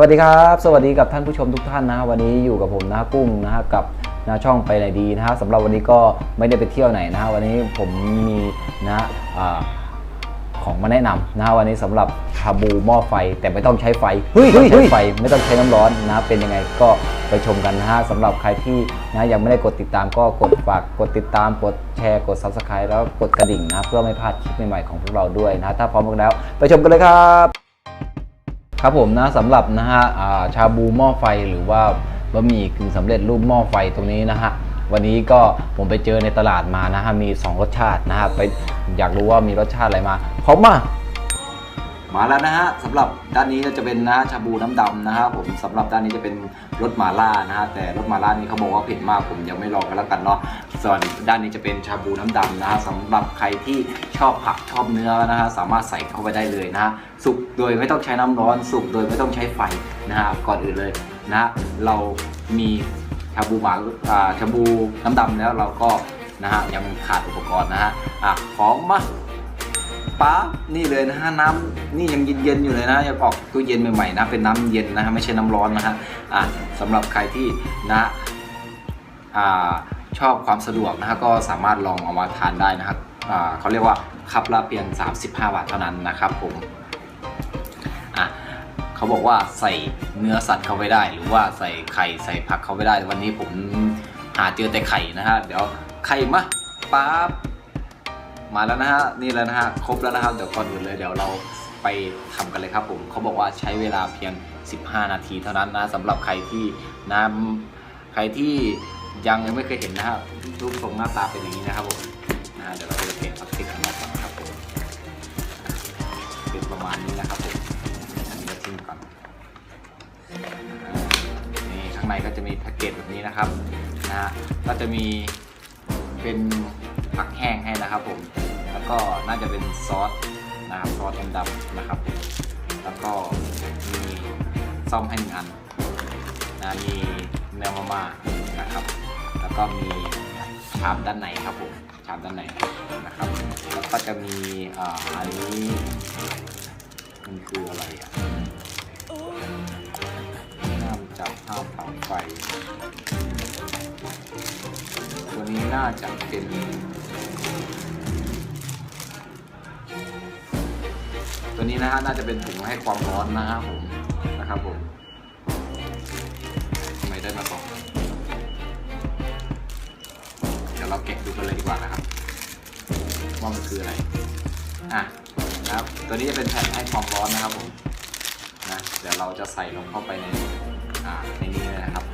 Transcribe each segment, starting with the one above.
วัสดีครับ สวัสดีกับท่านผู้ชมทุกท่านนะวันนี้อยู่กับผมนะกุ้งนะฮะกับนะช่องไปไหนดีนะฮะสำหรับวันนี้ก็ไม่ได้ไปเที่ยวไหนนะฮะวันนี้ผมมีนะของมาแนะนำนะฮะวันนี้สำหรับชาบูหม้อไฟแต่ไม่ต้องใช้ไฟไม่ต้องใช้ไฟไม่ต้องใช้น้ำร้อนนะเป็นยังไงก็ไปชมกันนะฮะสำหรับใครที่นะยังไม่ได้กดติดตามก็กดฝากกดติดตามกดแชร์กด subscribe แล้วกดกระดิ่งนะเพื่อไม่พลาดคลิปใหม่ๆของพวกเราด้วยนะถ้าพร้อมกันแล้ว ไปชมกันเลยครับ ครับผมนะสำหรับนะฮะาชาบูหม้อไฟหรือว่าบะหมี่กึ่งสำเร็จรูปหม้อไฟตรงนี้นะฮะวันนี้ก็ผมไปเจอในตลาดมานะฮะมี 2 รสชาตินะฮะไปอยากรู้ว่ามีรสชาติอะไรมาพร้อมมา มาแล้วนะฮะสำหรับด้านนี้จะเป็นนะฮะชาบูน้ำดำนะฮะผมสำหรับด้านนี้จะเป็นรสหมาล่านะฮะแต่รสหมาล่านี้เขาบอกว่าเผ็ดมากผมยังไม่ลองกันแล้วกันเนาะส่วนด้านนี้จะเป็นชาบูน้ำดำนะฮะสำหรับใครที่ชอบผักชอบเนื้อนะฮะสามารถใส่เข้าไปได้เลยนะฮะสุกโดยไม่ต้องใช้น้ำร้อน สุกโดยไม่ต้องใช้ไฟนะฮะก่อนอื่นเลยนะฮะเรามีชาบูหมาอ่าชาบูน้ำดำแล้วเราก็นะฮะยังขาดอุปกรณ์นะฮะอะของมา ปั๊บนี่เลยนะฮะน้ำนี่ยังเย็นๆอยู่เลยนะยังออกตู้เย็นใหม่ๆนะเป็นน้ำเย็นนะฮะไม่ใช่น้ำร้อนนะฮะอะสำหรับใครที่นะอ่าชอบความสะดวกนะฮะก็สามารถลองเอามาทานได้นะครับอ่าเขาเรียกว่าคัพละเพียง 35 บาทเท่านั้นนะครับผมอะเขาบอกว่าใส่เนื้อสัตว์เข้าไปได้ หรือว่าใส่ไข่ใส่ผักเข้าไปได้ วันนี้ผมหาเจอแต่ไข่นะฮะเดี๋ยวไข่มาปั๊บ มาแล้วนะฮะนี่แล้วนะฮะครบแล้วนะครับเดี๋ยวก่อนอื่นเลยเดี๋ยวเราไปทำกันเลยครับผมเขาบอกว่าใช้เวลาเพียง 15 นาทีเท่านั้นนะสำหรับใครที่นะใครที่ยังไม่เคยเห็นนะฮะรูปทรงหน้าตาเป็นอย่างนี้นะครับผมนะเดี๋ยวเราจะเก็บพลาสติกออกมาก่อนนครับผมเป็นประมาณนี้นะครับผมอันนี้ทิ้งก่อนนี่ข้างในก็จะมีแพ็กเกจแบบนี้นะครับนะฮะก็จะมีเป็นผักแห้งให้นะครับผม แล้วก็น่าจะเป็นซอสนะครับซอสดำนะครับ แล้วก็มีซ่อมให้หนึ่งอันนะมีเนื้อมาม่านะครับ แล้วก็มีชามด้านในครับผมชามด้านในนะครับ แล้วก็จะมีอ,อันนี้มันคืออะไรอะน้ำจับข้าวเผาไฟ ตัวนี้น่าจะเป็น ตัวนี้นะฮะน่าจะเป็นถุงให้ความร้อนนะครับผมนะครับผมทำไมได้มาสองเดี๋ยวเราแกะดูกันเลยดีกว่านะครับว่ามันคืออะไรอะนะครับ ตัวนี้จะเป็นแผ่นให้ความร้อนนะครับผมนะเดี๋ยวเราจะใส่ลงเข้าไปในอ่าในนี้เลยนะครับ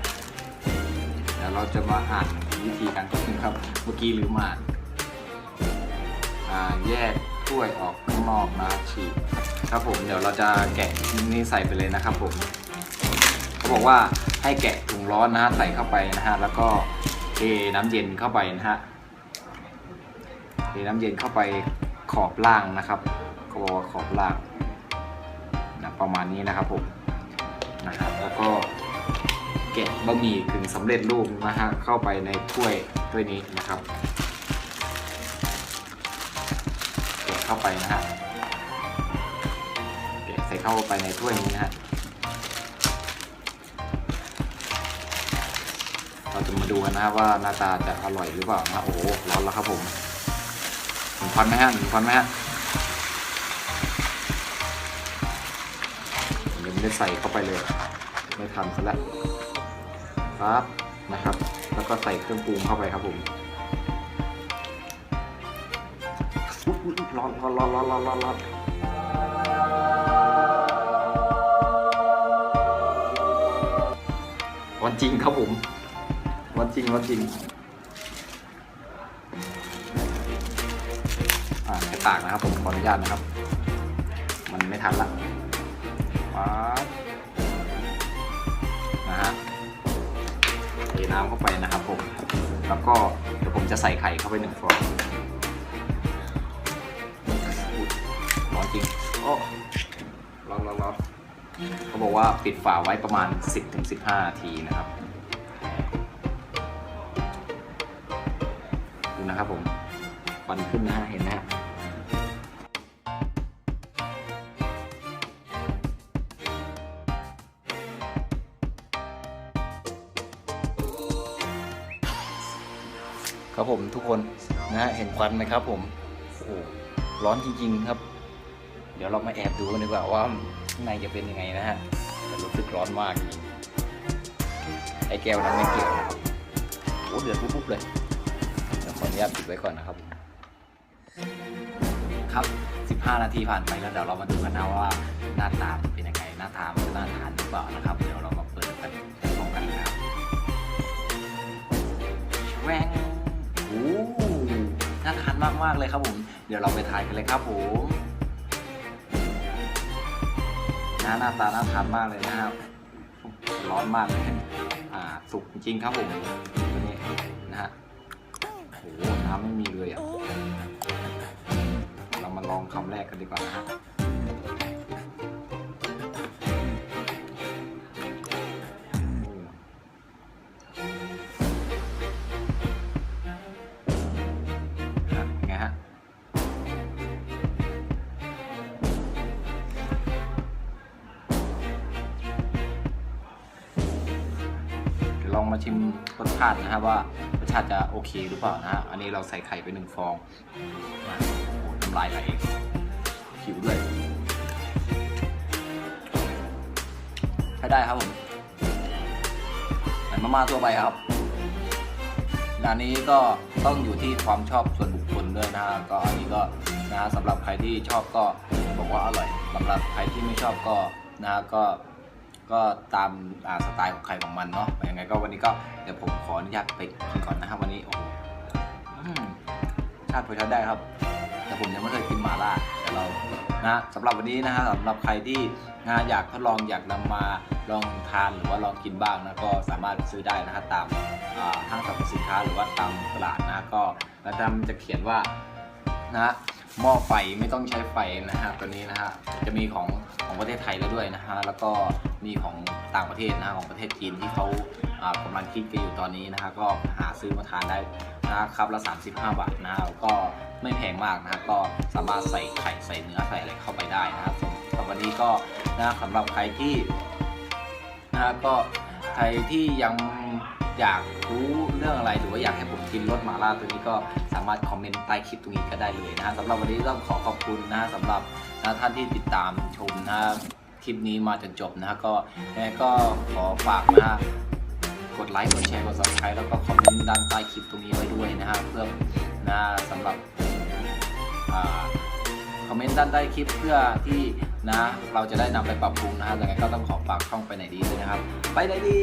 เดี๋ยวเราจะมาอ่านวิธีการควบคุมครับ เมื่อกี้ลืมอ่านอ่าแยกถ้วยออก ข้างนอกนะฉีกครับผมเดี๋ยวเราจะแกะนี่ใส่ไปเลยนะครับผมเขาบอกว่าให้แกะถุงร้อนนะฮะใส่เข้าไปนะฮะแล้วก็เทน้ำเย็นเข้าไปนะฮะเทน้ำเย็นเข้าไปขอบล่างนะครับเขาบอกว่าขอบล่างนะประมาณนี้นะครับผมนะครับแล้วก็แกะบะหมี่กึ่งสำเร็จรูปนะฮะเข้าไปในถ้วยถ้วยนี้นะครับ เข้าไปนะฮะใส่เข้าไปในถ้วยนี้นะฮะเราจะมาดูกันนะฮะว่าหน้าตาจะอร่อยหรือเปล่านะโอ้โหร้อนแล้วครับผมหนึ่งพันไหมฮะหนึ่งพันไหมฮะยังไม่ได้ใส่เข้าไปเลย ไม่ทำซะแล้วปั๊บนะครับ แล้วก็ใส่เครื่องปรุงเข้าไปครับผม ร้อนร้อนร้อนร้อนร้อนร้อนร้อนวันจริงครับผม วันจริงวันจริงอ่าจะตากนะครับผมขออนุญาตนะครับ มันไม่ทันละปั๊บนะฮะเทน้ำเข้าไปนะครับผม แล้วก็เดี๋ยวผมจะใส่ไข่เข้าไปหนึ่งฟอง ริงอ๋ร้อนร้อนร้อนเขาบอกว่าปิดฝาไว้ประมาณ 10-15นาทีนะครับ ดูนะครับผมควันขึ้นนะฮะเห็นไหมฮะครับผมทุกคนนะฮะเห็นควันไหมครับผมโอ้ร้อนจริง ๆ ครับ เดี๋ยวเรามาแอบดูกันดีกว่าว่าข้างในจะเป็นยังไงนะฮะแต่รู้สึกร้อนมาก ไอ้แก้วนั้นไม่เกี่ยวนะครับโอ้เดือดปุ๊บเลยเดี๋ยวขออนุญาตปิดไว้ก่อนนะครับ ครับ 15 นาทีผ่านไปแล้วเดี๋ยวเรามาดูกันนะว่าหน้าตามเป็นยังไงหน้าตามันน่าทานหรือเปล่านะครับเดี๋ยวเรามาเปิดกันพร้อมกันเลยครับแวงโอ้น่าทานมากๆเลยครับผม เดี๋ยวเราไปทานกันเลยครับผม น้าหน้าตาน่าทานมากเลยนะครับ ร้อนมากเลยอ่าสุกจริงครับผมตัวนี้นะฮะโอ้โหน้ำไม่มีเลยอะเรามาลองคำแรกกันดีกว่านะ มาชิมรสชาตินะครับว่ารสชาติจะโอเคหรือเปล่านะฮะอันนี้เราใส่ไข่ไปหนึ่งฟองนะโอ้น้ำลายไหลหิวด้วยใช้ได้ครับผมเหมือนมาม่าทั่วไปครับร้านนี้ก็ต้องอยู่ที่ความชอบส่วนบุคคลด้วยนะฮะก็อันนี้ก็นะฮะสำหรับใครที่ชอบก็บอกว่าอร่อยสำหรับใครที่ไม่ชอบก็นะฮะก็ ก็ตามาสไตล์ของใครของมันเนาะยังไงก็วันนี้ก็เดี๋ยวผมขออนุญาตไปกินก่อนนะครับวันนี้โอ้โหอืมชาติพอใช้ได้ครับ แต่ผมยังไม่เคยกินหมาล่าแต่เรานะสำหรับวันนี้นะฮะสำหรับใครที่นะอยากทดลองอยากนำมาลองทานหรือว่าลองกินบ้างนะก็สามารถซื้อได้นะฮะตามห้างสรรพสินค้าหรือว่าตามตลาดนะก็แล้วจะเขียนว่านะฮะหม้อไฟไม่ต้องใช้ไฟนะฮะตัวนี้นะฮะจะมีของของประเทศไทยแล้วด้วยนะฮะแล้วก็ มีของต่างประเทศนะของประเทศจีนที่เขากำลังคิดกันอยู่ตอนนี้นะฮะก็หาซื้อมาทานได้นะครับละ 35 บาทนะฮะก็ไม่แพงมากนะฮะก็สามารถใส่ไข่ใส่เนื้อใส่อะไรเข้าไปได้นะครับสำหรับวันนี้ก็นะสำหรับใครที่นะฮะก็ใครที่ยังอยากรู้เรื่องอะไรหรือว่าอยากให้ผมกินรสหมาล่าตัวนี้ก็สามารถคอมเมนต์ใต้คลิปตรงนี้ก็ได้เลยนะสำหรับวันนี้ต้องขอขอบคุณนะสำหรับนะท่านที่ติดตามชมนะฮะ คลิปนี้มาจนจบนะฮะก็ยังไงก็ขอฝากนะฮะกดไลค์กดแชร์กด subscribe แล้วก็คอมเมนต์ด้านใต้คลิปตรงนี้ไว้ด้วยนะฮะเพื่อนะสำหรับอคอมเมนต์ด้านใต้คลิปเพื่อที่นะเราจะได้นำไปปรับปรุงนะครับยังไงก็ต้องขอฝากช่องไปไหนดีด้วยนะครับ ไปไหนดี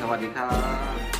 สวัสดีครับ